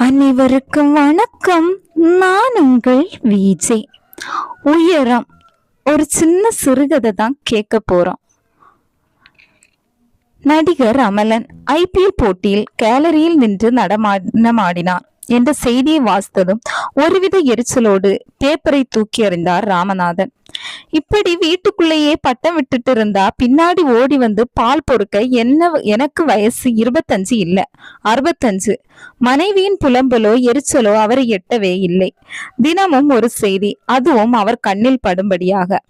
அனைவருக்கும் வணக்கம். நான் உங்கள் விஜய் உயரம். ஒரு சின்ன சிறுகதை தான் கேட்க போறோம். நடிகர் அமலன் ஐபிஎல் போட்டியில் கேலரியில் நின்று நடமாடினார். என்ற செய்தியை வாசித்ததும் ஒருவித எரிச்சலோடு பேப்பரை தூக்கி எறிந்தார் ராமநாதன். இப்படி வீட்டுக்குள்ளேயே பட்டம் விட்டுட்டு இருந்தா பின்னாடி ஓடி வந்து பால் பொறுக்க என்ன எனக்கு வயசு இருபத்தஞ்சு இல்ல அறுபத்தஞ்சு. மனைவியின் புலம்பலோ எரிச்சலோ அவரை எட்டவே இல்லை. தினமும் ஒரு செய்தி அதுவும் அவர் கண்ணில் படும்படியாக.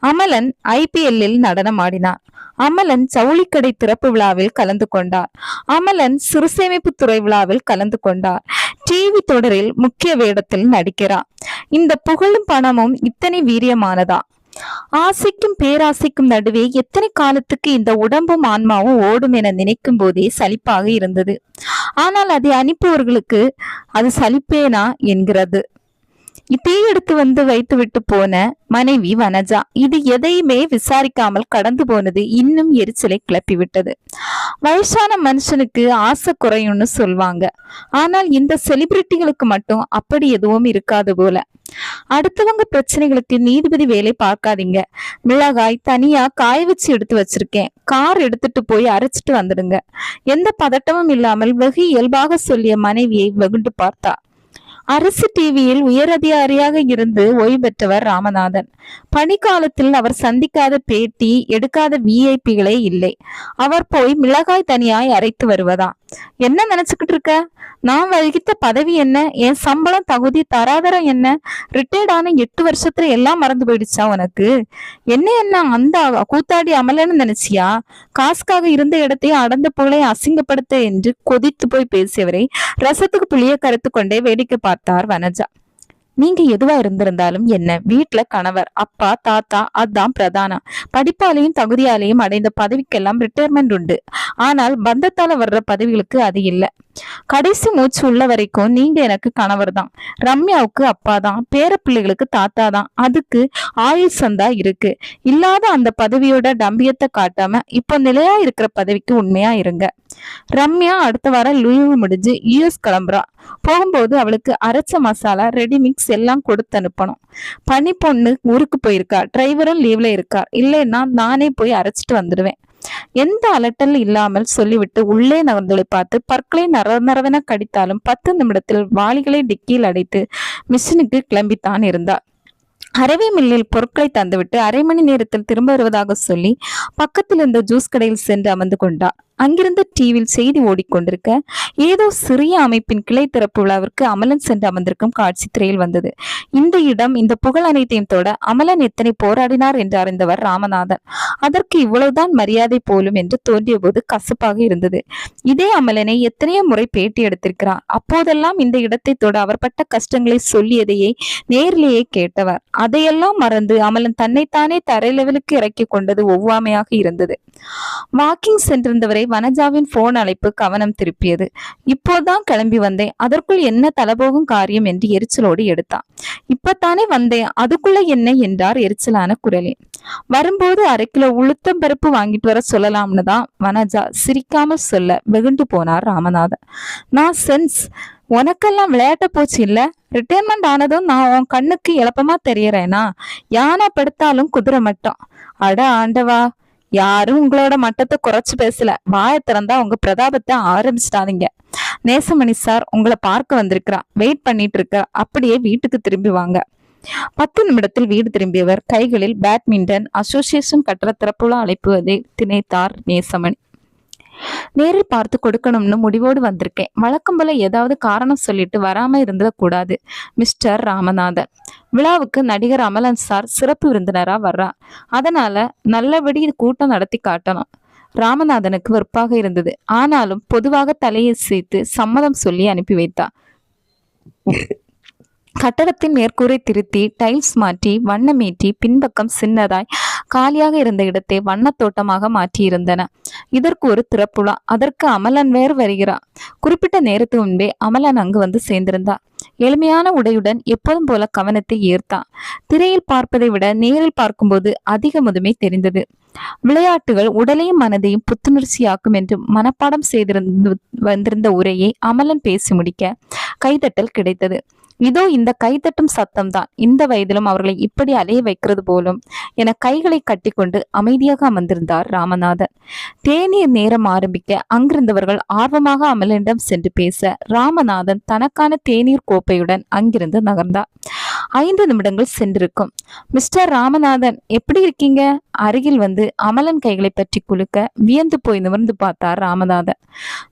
அமலன் ஐபிஎல்லில் நடனமாடினார் அமலன் ஜவுளிக்கடை திறப்பு விழாவில் கலந்து கொண்டார். அமலன் சிறுசேமிப்பு துறை விழாவில் கலந்து கொண்டார். டிவி தொடரில் முக்கிய வேடத்தில் நடிக்கிறார் இந்த புகழும் பணமும் இத்தனை வீரியமானதா? ஆசைக்கும் பேராசைக்கும் நடுவே எத்தனை காலத்துக்கு இந்த உடம்பும் ஆன்மாவும் ஓடும் என நினைக்கும் போதே சலிப்பாக இருந்தது. ஆனால் அதை அனுப்புவர்களுக்கு அது சலிப்பேனா என்கிறது. தீ எடுத்து வந்து வைத்து விட்டு போன மனைவி வனஜா இது எதையுமே விசாரிக்காமல் கடந்து போனது இன்னும் எரிச்சலை கிளப்பி விட்டது. வயசான மனுஷனுக்கு ஆசை குறையும்னு சொல்வாங்க. ஆனால் இந்த செலிபிரிட்டிகளுக்கு மட்டும் அப்படி எதுவும் இருக்காது போல. அடுத்தவங்க பிரச்சனைகளுக்கு நீதிபதி வேலை பார்க்காதீங்க. மிளகாய் தனியா காய வச்சு எடுத்து வச்சிருக்கேன். கார் எடுத்துட்டு போய் அரைச்சிட்டு வந்துடுங்க. எந்த பதட்டமும் இல்லாமல் வெகு இயல்பாக சொல்லிய மனைவியை வெகுண்டு பார்த்தா. அரசு டிவியில் உயரதிகாரியாக இருந்து ஓய்வு பெற்றவர் ராமநாதன். பணிக்காலத்தில் அவர் சந்திக்காத பேட்டி எடுக்காத விஐபிகளே இல்லை. அவர் போய் மிளகாய் தனியாய் அரைத்து வருவதா? என்ன நினைச்சுக்கிட்டு இருக்க? நான் வகித்த பதவி என்ன? என் சம்பளம் தகுதி தராதரம் என்ன? ரிட்டையர்ட் ஆன எட்டு வருஷத்துல எல்லாம் மறந்து போயிடுச்சா உனக்கு? என்ன என்ன அந்த கூத்தாடி அமலன்னு நினைச்சியா? காசுக்காக இருந்த இடத்தையும் அடந்த புகழை அசிங்கப்படுத்த என்று கொதித்து போய் பேசியவரை ரசத்துக்கு புளிய கருத்து கொண்டே வேடிக்கை பார்த்தார் வனஜா. நீங்க எதுவா இருந்திருந்தாலும் என்ன? வீட்டுல கணவர் அப்பா தாத்தா அதான் பிரதானம் படிப்பாலையும் தகுதியாலையும் அடைந்த பதவிக்கெல்லாம் ரிட்டையர்மெண்ட் உண்டு. ஆனால் பந்தத்தால வர்ற பதவிகளுக்கு அது இல்லை. கடைசி மூச்சு உள்ள வரைக்கும் நீங்க எனக்கு கணவர் தான் ரம்யாவுக்கு அப்பா தான் பேர பிள்ளைகளுக்கு தாத்தா தான் அதுக்கு ஆயுள் சந்தா இருக்கு. இல்லாத அந்த பதவியோட டம்பியத்தை காட்டாம இப்போ நிலையா இருக்கிற பதவிக்கு உண்மையா இருங்க. ரம்யா அடுத்த வாரம் லீவு முடிஞ்சு யூஎஸ் கிளம்புறா. போகும்போது அவளுக்கு அரைச்ச மசாலா ரெடி மிக்ஸ் எல்லாம் கொடுத்து அனுப்பணும். பனி பொண்ணு ஊருக்கு போயிருக்கா. டிரைவரும் லீவ்ல இருக்கா. இல்லைன்னா நானே போய் அரைச்சிட்டு வந்துடுவேன். எந்த அலட்டல் இல்லாமல் சொல்லிவிட்டு உள்ளே நகர்ந்தலை பார்த்து பற்களை நர நரவென கடித்தாலும் பத்து நிமிடத்தில் வாளிகளை டிக்கியில் அடைத்து மிஷினுக்கு கிளம்பித்தான் இருந்தார் அரவை மில்லில் பொருட்களை தந்துவிட்டு அரை மணி நேரத்தில் திரும்ப வருவதாக சொல்லி பக்கத்தில் இருந்த ஜூஸ் கடையில் சென்று அமர்ந்து கொண்டார் அங்கிருந்த டிவியில் செய்தி ஓடிக்கொண்டிருக்க ஏதோ சிறிய அமைப்பின் கிளை திறப்பு விழாவிற்கு அமலன் சென்று அமர்ந்திருக்கும் காட்சி திரையில் வந்தது. இந்த இடம் இந்த புகழ் அனைத்தையும் தொட அமலன் எத்தனை போராடினார் என்று அறிந்தவர் ராமநாதன். அதற்கு இவ்வளவுதான் மரியாதை போலும் என்று தோன்றிய போது கசப்பாக இருந்தது. இதே அமலனை எத்தனையோ முறை பேட்டி எடுத்திருக்கிறார் அப்போதெல்லாம் இந்த இடத்தை தொட அவர் பட்ட கஷ்டங்களை சொல்லியதையே நேரிலேயே கேட்டவர். அதையெல்லாம் மறந்து அமலன் தன்னைத்தானே தரை லெவலுக்கு இறக்கி கொண்டது ஒவ்வாமையாக இருந்தது. வாக்கிங் சென்றிருந்தவரை வனஜாவின் போன் அழைப்பு கவனம் திருப்பியது. இப்போதான் கிளம்பி வந்தேன். அதற்குள் என்ன தலபோகும் காரியம் என்று எரிச்சலோடு எடுத்தான். இப்பத்தானே வந்தேன். அதுக்குள்ள என்ன என்றார் எரிச்சலான குரலில். வரும்போது அரை கிலோ உளுத்தம் பருப்பு வாங்கிட்டு வர சொல்லலாம்னு தான் வனஜா சிரிக்காமல் சொல்ல வெகுண்டு போனார் ராமநாதன். நான் சென்ஸ் உனக்கெல்லாம் விளையாட்ட போச்சு இல்ல? ரிட்டையர்மெண்ட் ஆனதும் நான் உன் கண்ணுக்கு எளப்பமா தெரியறேனா? யானை படுத்தாலும் குதிரை மட்டும். அட ஆண்டவா. யாரும் உங்களோட மட்டத்தை குறைச்சு பேசல. வாய திறந்தா உங்க பிரதாபத்தை ஆரம்பிச்சிட்டாதீங்க நேசமணி சார் உங்களை பார்க்க வந்திருக்கிறா. வெயிட் பண்ணிட்டு இருக்க. அப்படியே வீட்டுக்கு திரும்பி வாங்க. பத்து நிமிடத்தில் வீடு திரும்பியவர் கைகளில் பேட்மிண்டன் அசோசியேஷன் கட்டட திறப்புல அழைப்புவதை திணைத்தார் நேசமணி. நேரில் பார்த்து கொடுக்கணும்னு முடிவோடு வந்திருக்கேன். வழக்கம் போல ஏதாவது காரணம் சொல்லிட்டு வராம இருந்துடக்கூடாது மிஸ்டர் ராமநாதன். விழாவுக்கு நடிகர் அமலன் சார் சிறப்பு விருந்தினரா வர்றா. அதனால நல்லபடி கூட்டம் நடத்தி காட்டணும். ராமநாதனுக்கு வெறுப்பாக இருந்தது. ஆனாலும் பொதுவாக தலையை சேர்த்து சம்மதம் சொல்லி அனுப்பி வைத்தா. கட்டடத்தின் மேற்கூரை திருத்தி டைல்ஸ் மாற்றி வண்ணமேற்றி பின்பக்கம் சின்னதாய் காலியாக இருந்த இடத்தை வண்ணத்தோட்டமாக மாற்றியிருந்தன. இதற்கு ஒரு திறப்புலா. அதற்கு அமலன் வேறு வருகிறான் குறிப்பிட்ட நேரத்துக்கு முன்பே அமலன் அங்கு வந்து சேர்ந்திருந்தான் எளிமையான உடையுடன் எப்போதும் போல கவனத்தை ஈர்த்தான். திரையில் பார்ப்பதை விட நேரில் பார்க்கும்போது அதிக முதுமை தெரிந்தது. விளையாட்டுகள் உடலையும் மனதையும் புத்துணர்ச்சியாக்கும் என்று மனப்பாடம் செய்திருந்து வந்திருந்த உரையை அமலன் பேசி முடிக்க கைதட்டல் கிடைத்தது. இதோ இந்த கைதட்டும் சத்தம்தான். இந்த வயதிலும் அவர்களை இப்படி அலைய வைக்கிறது போலும் என கைகளை கட்டிக்கொண்டு அமைதியாக அமர்ந்திருந்தார் ராமநாதன். தேநீர் நேரம் ஆரம்பிக்க அங்கிருந்தவர்கள் ஆர்வமாக அமலனிடம் சென்று பேச ராமநாதன் தனக்கான தேநீர் கோப்பையுடன் அங்கிருந்து நகர்ந்தார். ஐந்து நிமிடங்கள் சென்றிருக்கும். மிஸ்டர் ராமநாதன் எப்படி இருக்கீங்க? அருகில் வந்து அமலன் கைகளை பற்றி குலுக்க வியந்து போய் நிமிர்ந்து பார்த்தார் ராமநாதன்.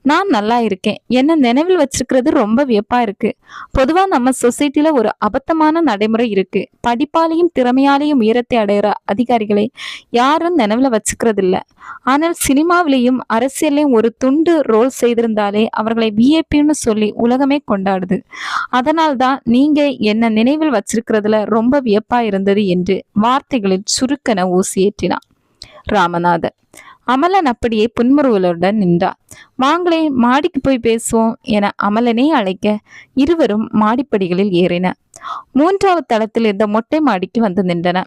நான் நல்லா இருக்கேன். என்ன நினைவில் வச்சிருக்கிறது ரொம்ப வியப்பா இருக்கு. பொதுவா நம்ம சொசைட்டில ஒரு அபத்தமான நடைமுறை இருக்கு. படிப்பாலையும் திறமையாலையும் உயரத்தை அடையிற அதிகாரிகளை யாரும் நினைவுல வச்சுக்கிறது இல்ல ஆனால் சினிமாவிலையும் அரசியலையும் ஒரு துண்டு ரோல் செய்திருந்தாலே அவர்களை விஏபின்னு சொல்லி உலகமே கொண்டாடுது. அதனால்தான் நீங்க என்ன நினைவில் வச்சிருக்கிறதுல ரொம்ப வியப்பா இருந்தது என்று வார்த்தைகளில் சுருக்கென ஊசியேற்றினான் ராமநாதன் அமலன் அப்படியே புன்முறுவலுடன் நின்றார். வாங்களே மாடிக்கு போய் பேசுவோம் என அமலனே அழைக்க இருவரும் மாடிப்படிகளில் ஏறின மூன்றாவது தளத்தில் இருந்த மொட்டை மாடிக்கு வந்து நின்றன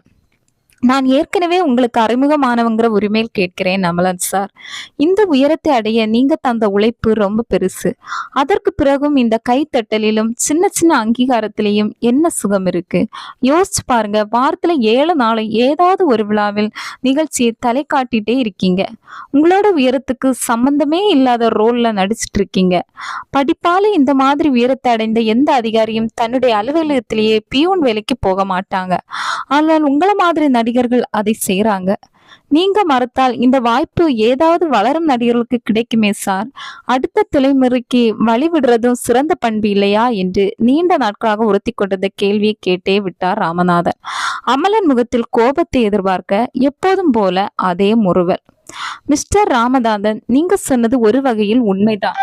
நான் ஏற்கனவே உங்களுக்கு அறிமுகமானவங்கிற உரிமையில் கேட்கிறேன் அமலன் சார். இந்த உயரத்தை அடைய நீங்க தந்த உழைப்பு ரொம்ப பெருசு. அதற்கு பிறகும் இந்த கைத்தட்டலிலும் சின்ன சின்ன அங்கீகாரத்திலையும் என்ன சுகம் இருக்கு? யோசிச்சு பாருங்க வாரத்துல ஏழு நாளை ஏதாவது ஒரு விழாவில் நிகழ்ச்சியை தலை காட்டிட்டே இருக்கீங்க. உங்களோட உயரத்துக்கு சம்பந்தமே இல்லாத ரோல்ல நடிச்சிட்டு இருக்கீங்க. படிப்பால இந்த மாதிரி உயரத்தை அடைந்த எந்த அதிகாரியும் தன்னுடைய அலுவலகத்திலேயே பியூன் வேலைக்கு போக மாட்டாங்க. ஆனால் உங்களை மாதிரி நடிகர்கள் அதை செய்யறாங்க நீங்க மறுத்தால் இந்த வாய்ப்பு ஏதாவது வளரும் நடிகர்களுக்கு கிடைக்குமே சார்? அடுத்த தலைமுறைக்கு வழிவிடுறதும் சிறந்த பண்பு இல்லையா? என்று நீண்ட நாட்களாக உறுத்தி கொண்டிருந்த கேள்வியை கேட்டே விட்டார் ராமநாதன். அமலன் முகத்தில் கோபத்தை எதிர்பார்க்க எப்போதும் போல அதே முறுவல். மிஸ்டர் ராமநாதன் நீங்க சொன்னது ஒரு வகையில் உண்மைதான்.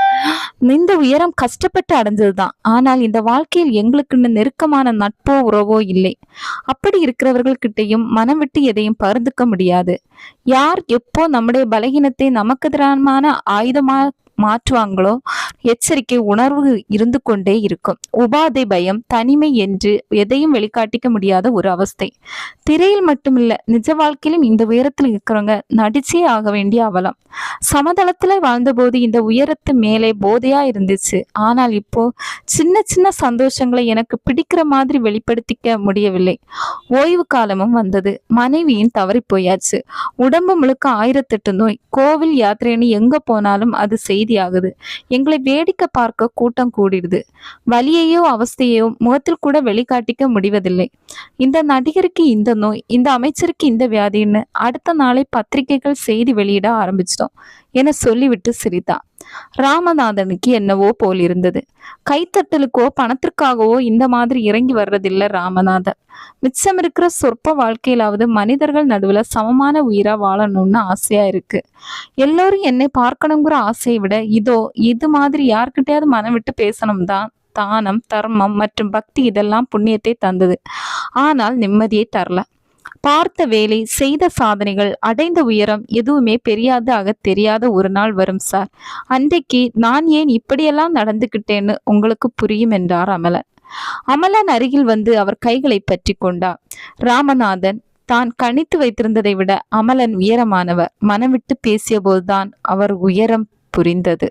இந்த உயரம் கஷ்டப்பட்டு அடைஞ்சதுதான். ஆனால் இந்த வாழ்க்கையில் எங்களுக்குன்னு நெருக்கமான நட்போ உறவோ இல்லை. அப்படி இருக்கிறவர்கள்கிட்டையும் மனம் விட்டு எதையும் பகிர்ந்துக்க முடியாது. யார் எப்போ நம்முடைய பலகீனத்தை நமக்கு எதிரான ஆயுதமா மாற்றுவாங்களோ எச்சரிக்கை உணர்வு இருந்து கொண்டே இருக்கும். உபாதை பயம் தனிமை என்று எதையும் வெளிக்காட்டிக்க முடியாத ஒரு அவஸ்தை. திரையில் மட்டுமில்ல நிஜ வாழ்க்கையிலும் இந்த உயரத்தில் இருக்கிறவங்க நடிச்சே ஆக வேண்டிய அவலம். சமதளத்துல வாழ்ந்தபோது இந்த உயரத்து மேலே போதையா இருந்துச்சு. ஆனால் இப்போ சின்ன சின்ன சந்தோஷங்களை எனக்கு பிடிக்கிற மாதிரி வெளிப்படுத்திக்க முடியவில்லை. ஓய்வு காலமும் வந்தது. மனைவியின் தவறி போயாச்சு. உடம்பு முழுக்க ஆயிரத்தெட்டு நோய். கோவில் யாத்திரைன்னு எங்க போனாலும் அது செய்தியாகுது. எங்களை வேடிக்கை பார்க்க கூட்டம் கூடிடுது. வலியையோ அவஸ்தையோ முகத்தில் கூட வெளிக்காட்டிக்க முடிவதில்லை. இந்த நடிகருக்கு இந்த நோய் இந்த அமைச்சருக்கு இந்த வியாதின்னு அடுத்த நாளை பத்திரிகைகள் செய்தி வெளியிட ஆரம்பிச்சிட்டோம் என சொல்லிவிட்டு சிரித்தான் ராமநாதனுக்கு என்னவோ போல் இருந்தது கைத்தட்டலுக்கோ பணத்திற்காகவோ இந்த மாதிரி இறங்கி வர்றதில்ல ராமநாதன் மிச்சம் இருக்கிற சொற்ப வாழ்க்கையிலாவது மனிதர்கள் நடுவுல சமமான உயிரா வாழணும்னு ஆசையா இருக்கு. எல்லோரும் என்னை பார்க்கணுங்கிற ஆசையை விட இதோ இது மாதிரி யார்கிட்டயாவது மனம் விட்டு பேசணும் தான் தானம் தர்மம் மற்றும் பக்தி இதெல்லாம் புண்ணியத்தை தந்தது. ஆனால் நிம்மதியை தரல. பார்த்த வேலை செய்த சாதனைகள் அடைந்த உயரம் எதுவுமே பெரியாதாக தெரியாத ஒரு நாள் வரும் சார். அன்றைக்கு நான் ஏன் இப்படியெல்லாம் நடந்துக்கிட்டேன்னு உங்களுக்கு புரியும் என்றார் அமலன். அமலன் அருகில் வந்து அவர் கைகளை பற்றி கொண்டார் ராமநாதன் தான் கணித்து வைத்திருந்ததை விட அமலன் உயரமானவர். மனமிட்டு பேசிய போதுதான் அவர் உயரம் புரிந்தது.